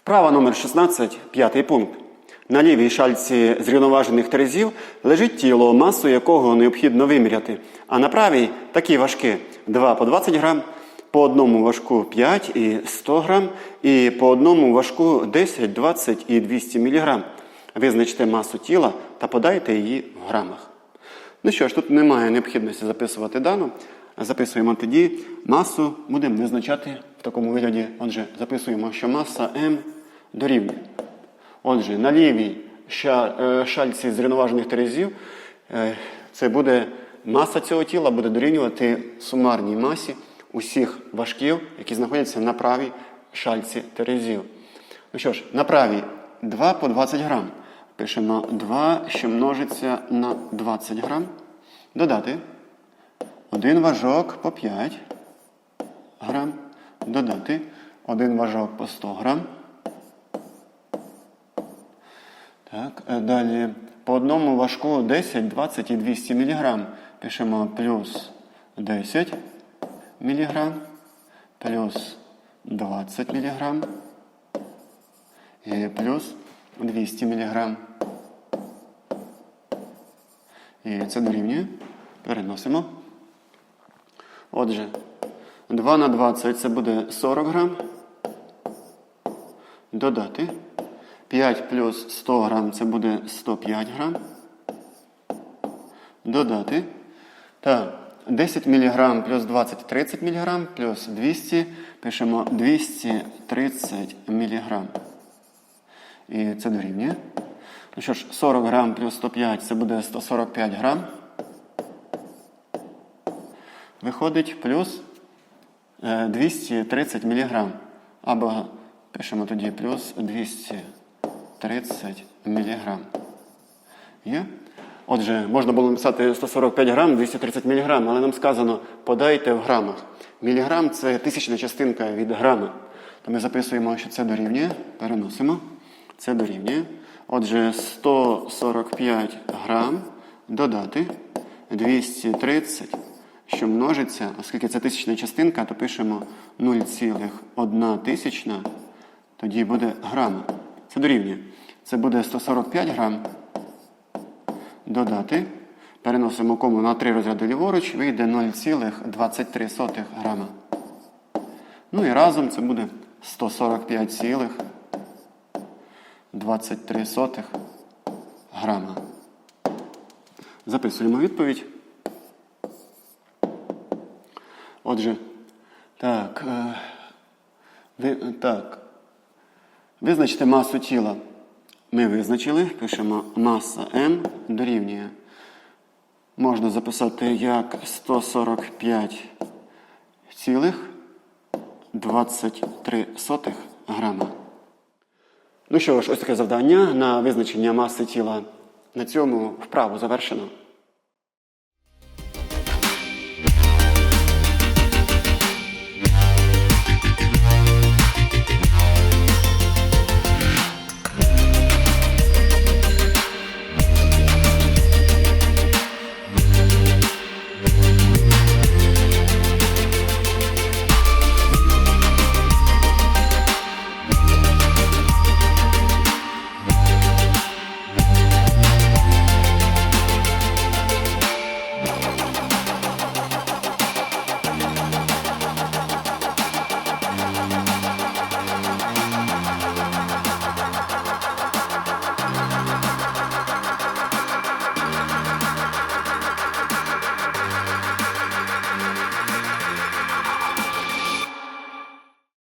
Вправа номер 16, п'ятий пункт. На лівій шальці з рівноважених терезів лежить тіло, масу якого необхідно виміряти, а на правій такі важки 2 по 20 грам, по одному важку 5 і 100 грам, і по одному важку 10, 20 і 200 мг. Визначте масу тіла та подайте її в грамах. Ну що ж, тут немає необхідності записувати дану. Записуємо тоді масу, будемо визначати в такому вигляді. Отже, записуємо, що маса М дорівнює. Отже, на лівій е, шальці з рівноважених терезів е, це буде маса цього тіла буде дорівнювати сумарній масі усіх важків, які знаходяться на правій шальці терезів. Ну що ж, на правій 2 по 20 грам. Пишемо 2, що множиться на 20 грам. Додати. Один важок по 5 грам. Додати. Один важок по 100 грам. Так, е, далі по одному важку 10, 20 і 200 мг. Пишемо плюс 10 мг, плюс 20 мг і плюс 200 мг. І це дорівнює. Переносимо. Отже, 2 на 20 це буде 40 грам. Додати. 5 плюс 100 грам це буде 105 грам. Додати. Так, 10 мг плюс 20 30 мг плюс 200. Пишемо 230 мг. І це дорівнює. Ну що ж, 40 грам плюс 105 це буде 145 грам. Виходить плюс е, 230 мг. Або пишемо тоді плюс 230 мг. Є? Отже, можна було написати 145 грам, 230 мг, але нам сказано подайте в грамах. Міліграм це тисячна частинка від грама. То ми записуємо, що це дорівнює, переносимо. Це дорівнює. Отже, 145 грам додати 230, що множиться, оскільки це тисячна частинка, то пишемо 0,1 тисячна, тоді буде грама. Це дорівнює. Це буде 145 грам додати. Переносимо кому на 3 розряди ліворуч, вийде 0,23 грама. Ну і разом це буде 145,23 грама. Записуємо відповідь. Отже, так, е, ви, так. Визначте масу тіла. Ми визначили, пишемо маса М дорівнює. Можна записати як 145,23 грама. Ну що ж, ось таке завдання на визначення маси тіла. На цьому вправу завершено.